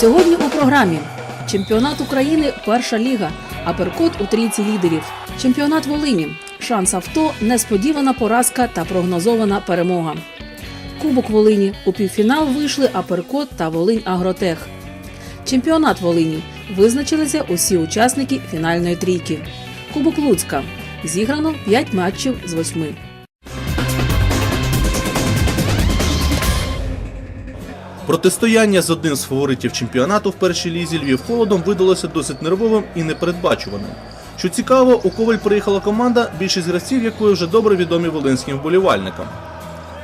Сьогодні у програмі Чемпіонат України Перша ліга. Аперкот у трійці лідерів. Чемпіонат Волині. Шанс авто, несподівана поразка та прогнозована перемога. Кубок Волині. У півфінал вийшли Аперкот та Волинь Агротех. Чемпіонат Волині. Визначилися усі учасники фінальної трійки. Кубок Луцька. Зіграно 5 матчів з 8. Протистояння з одним з фаворитів чемпіонату в першій лізі Львів холодом видалося досить нервовим і непередбачуваним. Що цікаво, у Коваль приїхала команда, більшість гравців якої вже добре відомі волинським вболівальникам.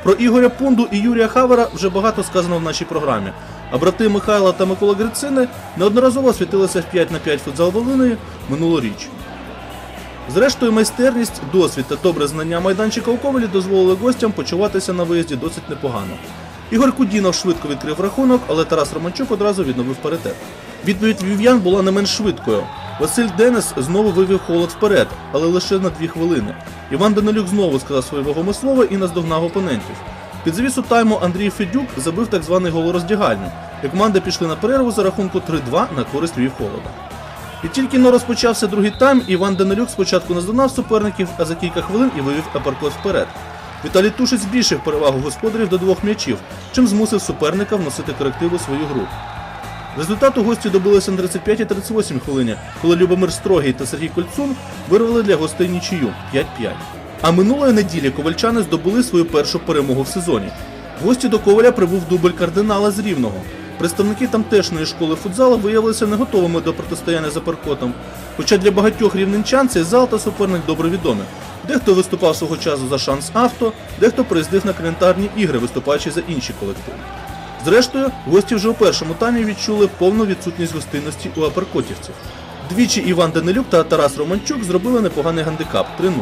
Про Ігоря Пунду і Юрія Хавера вже багато сказано в нашій програмі. А брати Михайла та Микола Грицини неодноразово світилися в 5 на 5 футзал Волиною минулоріч. Зрештою, майстерність, досвід та добре знання майданчика у Ковалі дозволили гостям почуватися на виїзді досить непогано. Ігор Кудінов швидко відкрив рахунок, але Тарас Романчук одразу відновив паритет. Відповідь львів'ян була не менш швидкою. Василь Денис знову вивів холод вперед, але лише на дві хвилини. Іван Данилюк знову сказав своє вагоме слово і наздогнав опонентів. Під завісу тайму Андрій Федюк забив так званий гол роздягальню, і команди пішли на перерву за рахунку 3-2 на користь Львів холода. І тільки но розпочався другий тайм, Іван Данилюк спочатку наздогнав суперників, а за кілька хвилин і вивів апаркот вперед. Віталій Тушець збільшив перевагу господарів до двох м'ячів, чим змусив суперника вносити корективи у свою гру. Результату гості добилися на 35 і 38 хвилині, коли Любомир Строгий та Сергій Кольцун вирвали для гостей нічию 5-5. А минулої неділі ковальчани здобули свою першу перемогу в сезоні. В гості до Коваля прибув дубль кардинала з Рівного. Представники тамтешньої школи футзалу виявилися не готовими до протистояння за паркотом. Хоча для багатьох рівненчан цей зал та суперник добре відомі. Дехто виступав свого часу за шанс авто, дехто приїздив на календарні ігри, виступаючи за інші колективи. Зрештою, гості вже у першому таймі відчули повну відсутність гостинності у аперкотівців. Двічі Іван Данилюк та Тарас Романчук зробили непоганий гандикап 3-0.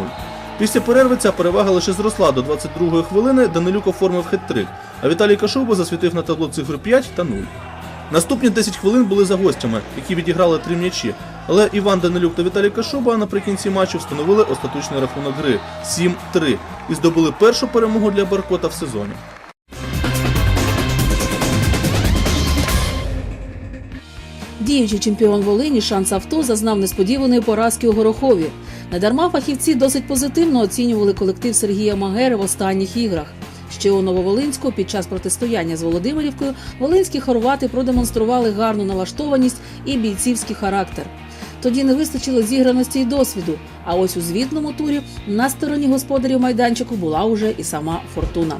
Після перерви ця перевага лише зросла до 22-ї хвилини. Данилюк оформив хет-трик, а Віталій Кашуба засвітив на табло цифру 5 та 0. Наступні 10 хвилин були за гостями, які відіграли три м'ячі. Але Іван Данилюк та Віталій Кашуба наприкінці матчу встановили остаточний рахунок гри 7-3 і здобули першу перемогу для Баркота в сезоні. Діючий чемпіон Волині шанс авто зазнав несподіваної поразки у Горохові. Недарма фахівці досить позитивно оцінювали колектив Сергія Магери в останніх іграх. Ще у Нововолинську під час протистояння з Володимирівкою волинські хорвати продемонстрували гарну налаштованість і бійцівський характер. Тоді не вистачило зіграності й досвіду. А ось у звітному турі на стороні господарів майданчику була уже і сама фортуна.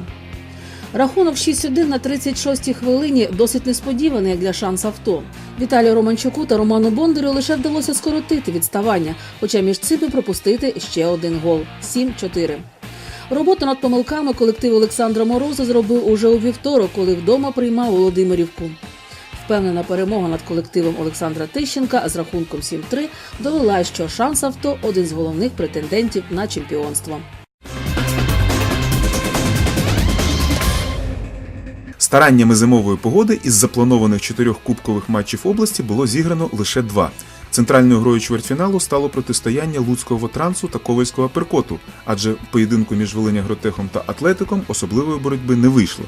Рахунок 6-1 на 36-й хвилині досить несподіваний як для шанс авто. Віталію Романчуку та Роману Бондарю лише вдалося скоротити відставання, хоча між цими пропустити ще один гол 7-4. Роботу над помилками колектив Олександра Мороза зробив уже у вівторок, коли вдома приймав Володимирівку. Впевнена перемога над колективом Олександра Тищенка з рахунком 7-3 довела, що шанс авто один з головних претендентів на чемпіонство. Стараннями зимової погоди із запланованих чотирьох кубкових матчів області було зіграно лише два. Центральною грою чвертьфіналу стало протистояння Луцького трансу та Ковальського перкоту, адже в поєдинку між Волинягротехом та Атлетиком особливої боротьби не вийшло.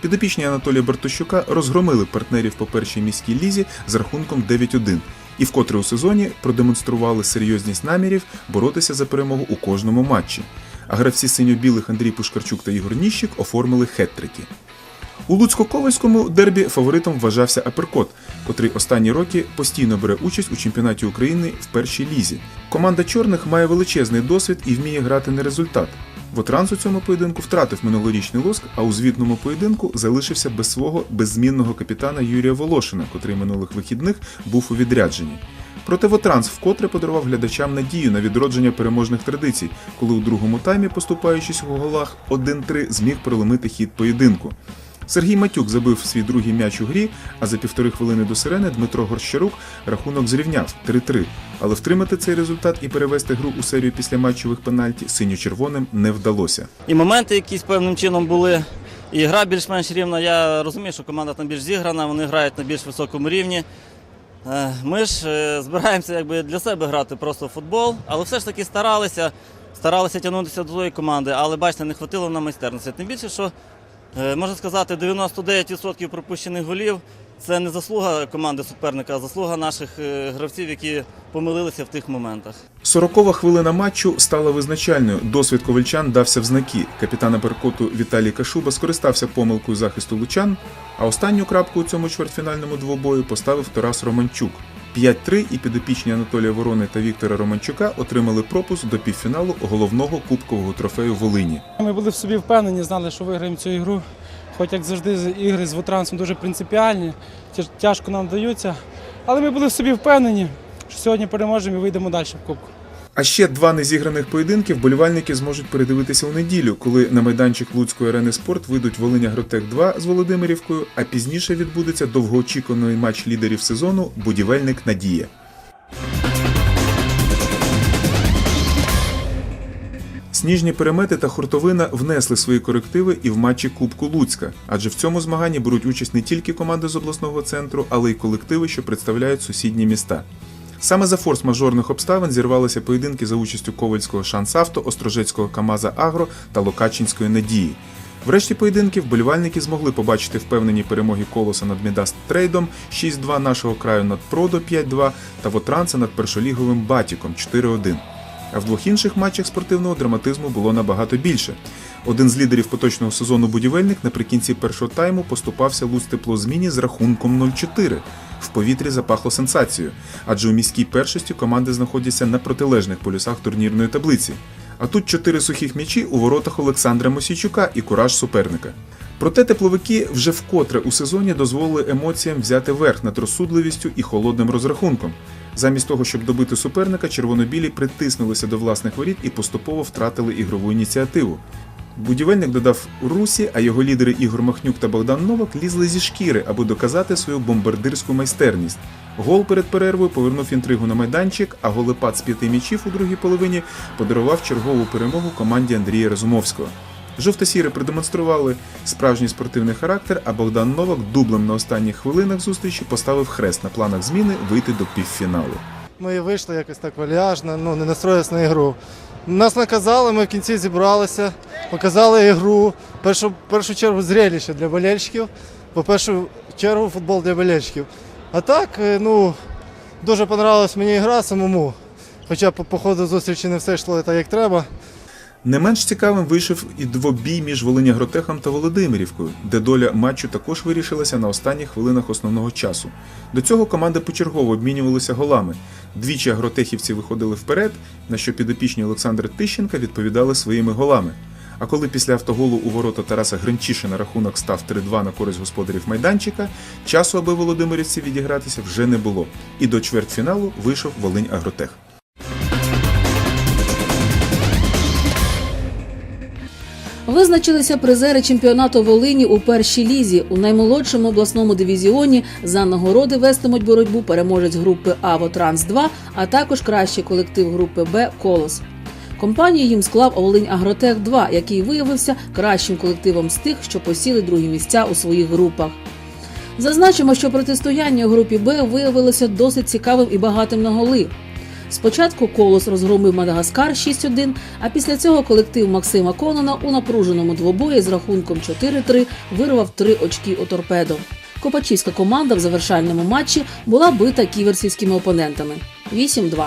Підопічні Анатолія Бартощука розгромили партнерів по першій міській лізі з рахунком 9-1 і вкотре у сезоні продемонстрували серйозність намірів боротися за перемогу у кожному матчі. А гравці синьо-білих Андрій Пушкарчук та Ігор Ніщик оформили хет-трики. У Луцько-Ковальському дербі фаворитом вважався Аперкот, котрий останні роки постійно бере участь у чемпіонаті України в першій лізі. Команда чорних має величезний досвід і вміє грати на результат. Вотранс у цьому поєдинку втратив минулорічний лоск, а у звітному поєдинку залишився без свого беззмінного капітана Юрія Волошина, котрий минулих вихідних був у відрядженні. Проте Вотранс вкотре подарував глядачам надію на відродження переможних традицій, коли у другому таймі, поступаючись у голах 1-3, зміг проломити хід поєдинку. Сергій Матюк забив свій другий м'яч у грі, а за півтори хвилини до сирени Дмитро Горщарук рахунок зрівняв 3-3. Але втримати цей результат і перевести гру у серію після матчових пенальті синьо-червоним не вдалося. І моменти якісь певним чином були. І гра більш-менш рівна. Я розумію, що команда там більш зіграна, вони грають на більш високому рівні. Е, Ми ж е, збираємося якби для себе грати просто в футбол, але все ж таки старалися, старалися тягнутися до тої команди, але бачите, не хватило на майстерності. Тим більше, що можна сказати, 99% пропущених голів це не заслуга команди суперника, а заслуга наших е, гравців, які помилилися в тих моментах. Сорокова хвилина матчу стала визначальною. Досвід ковальчан дався в знаки. Капітана Перкоту Віталій Кашуба скористався помилкою захисту лучан, а останню крапку у цьому чвертьфінальному двобою поставив Тарас Романчук. 5-3 і підопічні Анатолія Ворони та Віктора Романчука отримали пропуск до півфіналу головного кубкового трофею Волині. Ми були в собі впевнені, знали, що виграємо цю ігру. Хоч як завжди, ігри з вутрансом дуже принципіальні, тяжко нам даються. Але ми були в собі впевнені, що сьогодні переможемо і вийдемо далі в Кубку. А ще два незіграних поєдинки вболівальники зможуть передивитися у неділю, коли на майданчик Луцької арени спорт вийдуть Волиня Гротек 2 з Володимирівкою, а пізніше відбудеться довгоочікуваний матч лідерів сезону Будівельник Надія. Сніжні перемети та хуртовина внесли свої корективи і в матчі Кубку Луцька, адже в цьому змаганні беруть участь не тільки команди з обласного центру, але й колективи, що представляють сусідні міста. Саме за форс-мажорних обставин зірвалися поєдинки за участю Ковальського Шансавто, Острожецького Камаза Агро та Локачинської Надії. Врешті поєдинків болівальники змогли побачити впевнені перемоги колоса над Мідаст Трейдом 6-2 нашого краю над Продо 5-2 та Вотранца над першоліговим Батіком 4-1. А в двох інших матчах спортивного драматизму було набагато більше. Один з лідерів поточного сезону будівельник наприкінці першого тайму поступався Луц теплозміні з рахунком 0-4. В повітрі запахло сенсацією, адже у міській першості команди знаходяться на протилежних полюсах турнірної таблиці. А тут чотири сухих м'ячі у воротах Олександра Мосійчука і кураж суперника. Проте тепловики вже вкотре у сезоні дозволили емоціям взяти верх над розсудливістю і холодним розрахунком. Замість того, щоб добити суперника, червонобілі притиснулися до власних воріт і поступово втратили ігрову ініціативу. Будівельник додав русі, а його лідери Ігор Махнюк та Богдан Новак лізли зі шкіри, аби доказати свою бомбардирську майстерність. Гол перед перервою повернув інтригу на майданчик, а голепад з п'яти м'ячів у другій половині подарував чергову перемогу команді Андрія Разумовського. Жовто-сіри продемонстрували справжній спортивний характер, а Богдан Новак дублем на останніх хвилинах зустрічі поставив хрест на планах зміни вийти до півфіналу. Ми вийшли якось так вальяжно, ну не настроїлися на ігру. Нас наказали, ми в кінці зібралися, показали ігру. В першу, першу чергу зрелище для болельщиків, по першу чергу футбол для болельщиків. А так, е, ну, дуже понравилась мені гра самому. Хоча по, по ходу зустрічі не все йшло так, як треба. Не менш цікавим вийшов і двобій між Волинягротехом та Володимирівкою, де доля матчу також вирішилася на останніх хвилинах основного часу. До цього команди почергово обмінювалися голами. Двічі агротехівці виходили вперед, на що підопічні Олександра Тищенка відповідали своїми голами. А коли після автоголу у ворота Тараса Гринчишина рахунок став 3-2 на користь господарів майданчика, часу, аби володимирівці відігратися, вже не було. І до чвертьфіналу вийшов Волинь Агротех. Визначилися призери чемпіонату Волині у першій лізі. У наймолодшому обласному дивізіоні за нагороди вестимуть боротьбу переможець групи А Вотранс 2 а також кращий колектив групи Б Колос. Компанію їм склав Волинь Агротех 2 який виявився кращим колективом з тих, що посіли другі місця у своїх групах. Зазначимо, що протистояння у групі Б виявилося досить цікавим і багатим на голи. Спочатку колос розгромив Мадагаскар 6-1, а після цього колектив Максима Конона у напруженому двобої з рахунком 4-3 вирвав три очки у торпедо. Копачівська команда в завершальному матчі була бита ківерсівськими опонентами 8-2.